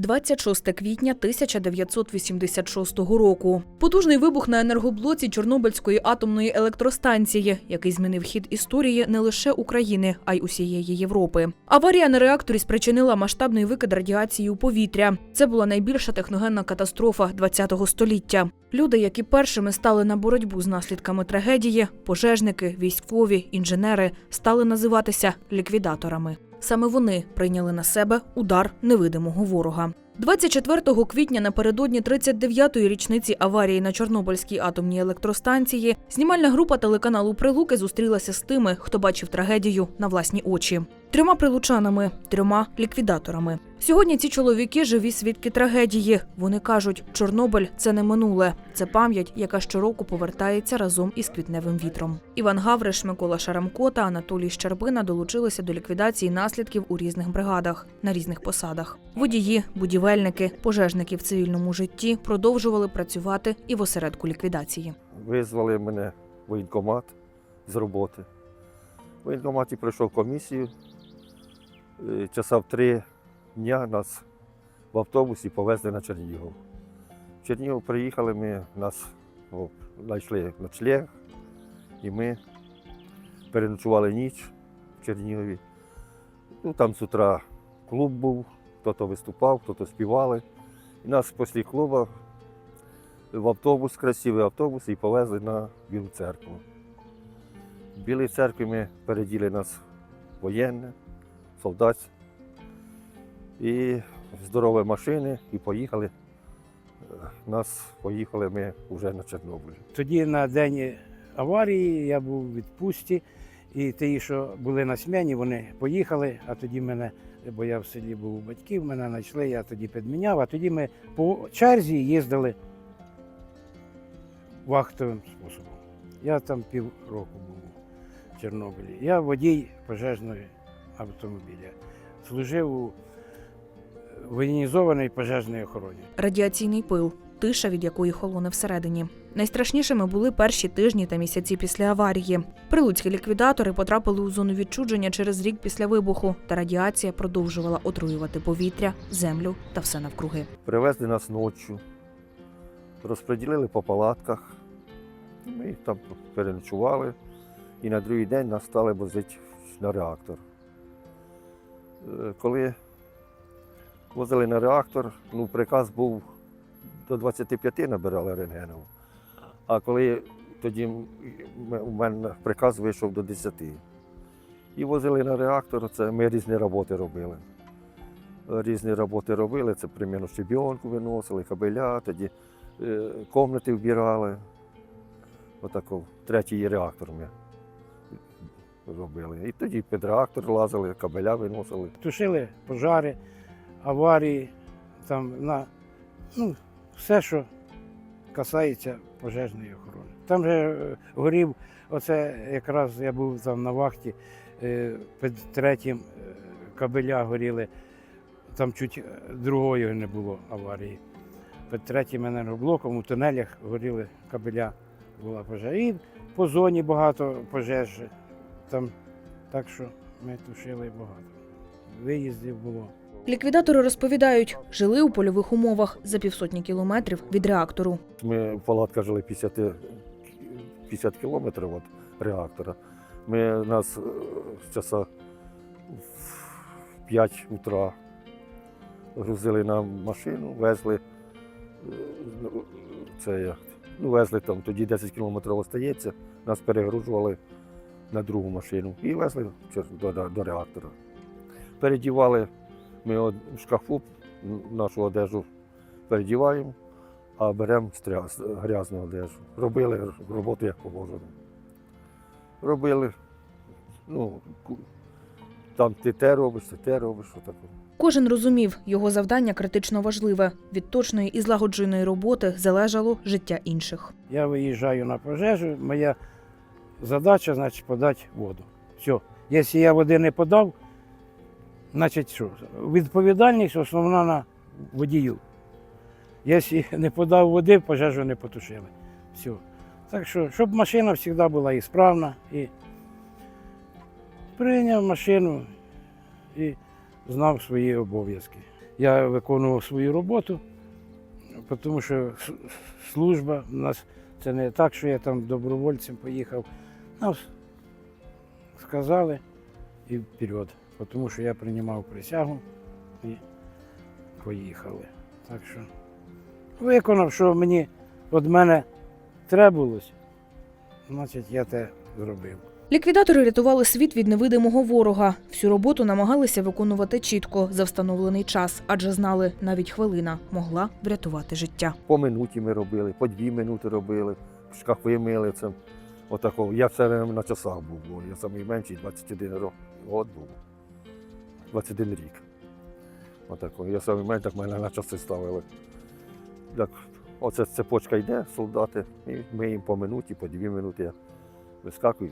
26 квітня 1986 року. Потужний вибух на енергоблоці Чорнобильської атомної електростанції, який змінив хід історії не лише України, а й усієї Європи. Аварія на реакторі спричинила масштабний викид радіації у повітря. Це була найбільша техногенна катастрофа ХХ століття. Люди, які першими стали на боротьбу з наслідками трагедії, пожежники, військові, інженери, стали називатися ліквідаторами. Саме вони прийняли на себе удар невидимого ворога. 24 квітня напередодні 39-ї річниці аварії на Чорнобильській атомній електростанції знімальна група телеканалу Прилуки зустрілася з тими, хто бачив трагедію на власні очі. Трьома прилучанами, трьома ліквідаторами. Сьогодні ці чоловіки живі свідки трагедії. Вони кажуть, Чорнобиль це не минуле, це пам'ять, яка щороку повертається разом із квітневим вітром. Іван Гавриш, Микола Шарамко та Анатолій Щербина долучилися до ліквідації наслідків у різних бригадах на різних посадах. Водії, будівельники, пожежники в цивільному житті продовжували працювати і в осередку ліквідації. Визвали мене воєнкомат з роботи. В воєнкоматі пройшов комісію. Е, Часа в три дня нас в автобусі повезли на Чернігів. В Чернігів приїхали ми, нас о, знайшли ночлег, і ми переночували ніч в Чернігові. Ну, там з утра клуб був, хто-то виступав, хто-то співали. І нас після клубу в автобус, красивий автобус, і повезли на Білу церкву. В Білій церкві ми переділи нас воєнне, солдат. І здорові машини, і поїхали. Нас поїхали ми вже на Чорнобиль. Тоді на день аварії я був у відпустці, і ті, що були на сміні, вони поїхали, а тоді мене, бо я в селі був у батьків, мене знайшли, я тоді підміняв, а тоді ми по черзі їздили вахтовим способом. Я там півроку був в Чорнобилі. Я водій пожежного автомобіля. Служив у воєнізованій пожежній охороні. Радіаційний пил, тиша, від якої холоне всередині. Найстрашнішими були перші тижні та місяці після аварії. Прилуцькі ліквідатори потрапили у зону відчудження через рік після вибуху, та радіація продовжувала отруювати повітря, землю та все навкруги. Привезли нас ночі, розподілили по палатках. Ми там переночували. І на другий день нас стали возити на реактор. Е, Коли возили на реактор, ну, приказ був до 25 набирали рентгенів. А коли тоді у мене приказ вийшов до 10. І возили на реактор, це ми різні роботи робили різні роботи робили. Це примірно щебінку виносили, кабеля, тоді е, комнати вбирали. Отако, третій реактор ми робили. І тоді під реактор лазили, кабеля виносили. тушили пожари, аварії, там на ну, все, що касається пожежної охорони. Там же е, горів, оце якраз я був там на вахті, е, під третім е, кабеля горіли, там чуть другої не було аварії. Під третім енергоблоком у тунелях горіли кабеля, була пожежа. І по зоні багато пожеж. Там, так що ми тушили багато. Виїздів було. Ліквідатори розповідають, жили у польових умовах за півсотні кілометрів від реактору. Ми в палатках жили 50, 50 кілометрів від реактора. Ми нас е, з часа в 5 утра грузили на машину, везли. е, Це, ну, везли там, тоді 10 кілометрів остається, нас перегружували на другу машину і везли до, до, до реактора. Передівали ми в шкафу нашу одежу передіваємо, а беремо грязну одежу. Робили роботу як положено. Робили. Ну, там ти те робиш, ти те робиш, отако. Кожен розумів, його завдання критично важливе. Від точної і злагодженої роботи залежало життя інших. Я виїжджаю на пожежу, моя задача, значить, подати воду. Все. Якщо я води не подав, значить що? Відповідальність основна на водію. Якщо не подав води, пожежу не потушили. Все. Так що, щоб машина завжди була і справна, і прийняв машину і знав свої обов'язки. я виконував свою роботу, тому що служба у нас це не так, що я там добровольцем поїхав. Нам сказали і вперед, тому що я приймав присягу і поїхали. Так що виконав, що мені від мене требувалось, значить я те зробив. Ліквідатори рятували світ від невидимого ворога. Всю роботу намагалися виконувати чітко за встановлений час, адже знали, навіть хвилина могла врятувати життя. По минуті ми робили, по дві минути робили, шкафи мили. Це, отако. Я все на часах був, бо я найменший 21 рок, год був. 21 рік. Отако. Я саме менше, так мене на часи ставили. Так, оце цепочка йде, солдати, і ми їм по минуті, по дві минути я вискакую,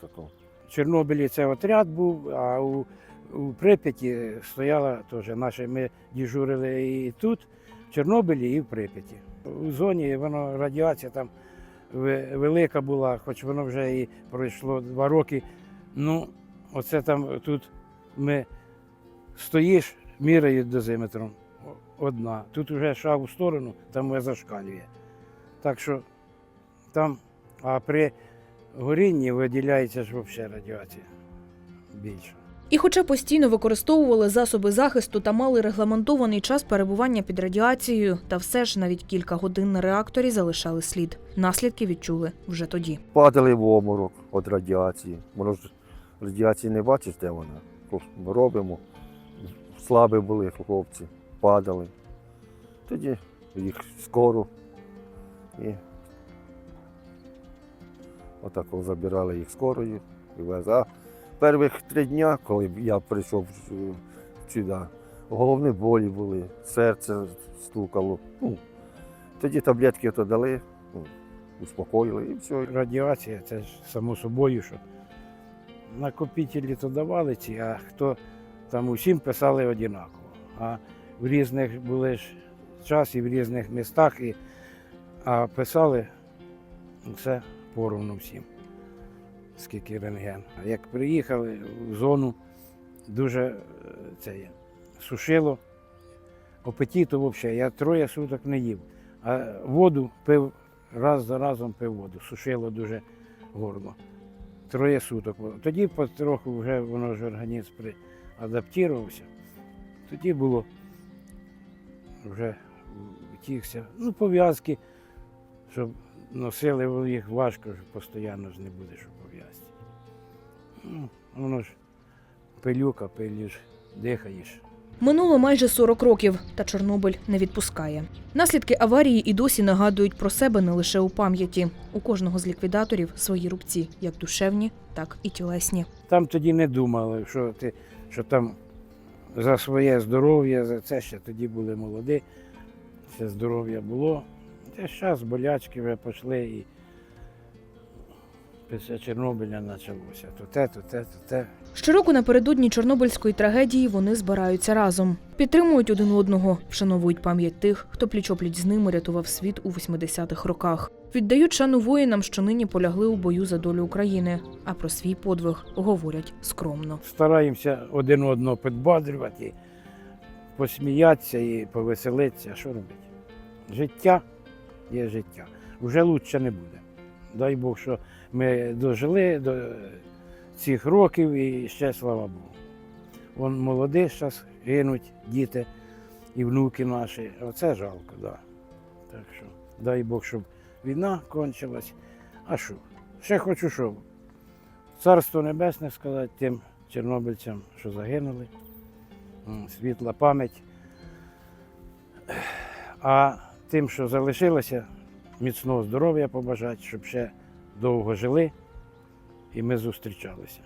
такого. В Чорнобилі це отряд був, а у, у Прип'яті стояла теж наша. Ми дежурили і тут, в Чорнобилі, і в Прип'яті. У зоні воно радіація там велика була, хоч воно вже і пройшло два роки. Ну, оце там тут ми стоїш, міряють дозиметром одна. Тут вже шаг у сторону, там вже зашкалює. Так що там, а при горінні виділяється ж взагалі радіація більше. І, хоча постійно використовували засоби захисту та мали регламентований час перебування під радіацією, та все ж навіть кілька годин на реакторі залишали слід. Наслідки відчули вже тоді. Падали в оморок від радіації. Воно ж радіації не бачиш, де вона. Ми робимо. Слабі були хлопці, падали. Тоді їх скоро і отако забирали їх скорою і везли. А перших три дня, коли я прийшов е, сюди, головні болі були, серце стукало. Ну, тоді таблетки то дали, ну, успокоїли і все. Радіація це ж само собою, що накопителі то давали ці, а хто там усім писали однаково. А в різних були ж час і в різних містах, і, а писали все поровну всім, скільки рентген. А Як приїхали в зону, дуже е, це є, сушило, апетиту взагалі. Я троє суток не їв, а воду пив раз за разом пив воду, сушило дуже горло. Троє суток. Тоді потроху вже воно ж організм адаптувався. Тоді було вже втікся. Ну, пов'язки, щоб носили їх важко, ж постійно ж не будеш у пов'язці. Ну, воно ж пилюка, пилюш, дихаєш. Минуло майже 40 років, та Чорнобиль не відпускає. Наслідки аварії і досі нагадують про себе не лише у пам'яті. У кожного з ліквідаторів свої рубці, як душевні, так і тілесні. Там тоді не думали, що ти що там за своє здоров'я, за це ще тоді були молоді, це здоров'я було. Це зараз болячки вже пішли і після Чорнобиля почалося. То те, то те, то те. Щороку напередодні Чорнобильської трагедії вони збираються разом, підтримують один одного, вшановують пам'ять тих, хто пліч-опліч з ними рятував світ у 80-х роках. Віддають шану воїнам, що нині полягли у бою за долю України, а про свій подвиг говорять скромно. Стараємося один одного підбадрювати, посміятися і повеселитися. Що робити? Життя є життя. Вже краще не буде. Дай Бог, що ми дожили до цих років і ще слава Богу. Вон молоді зараз гинуть діти і внуки наші. Оце жалко. Да. Так що дай Бог, щоб війна кончилась. А що? Ще хочу, що Царство Небесне сказати тим чорнобильцям, що загинули. Світла пам'ять. А тим, що залишилося, міцного здоров'я побажати, щоб ще довго жили і ми зустрічалися.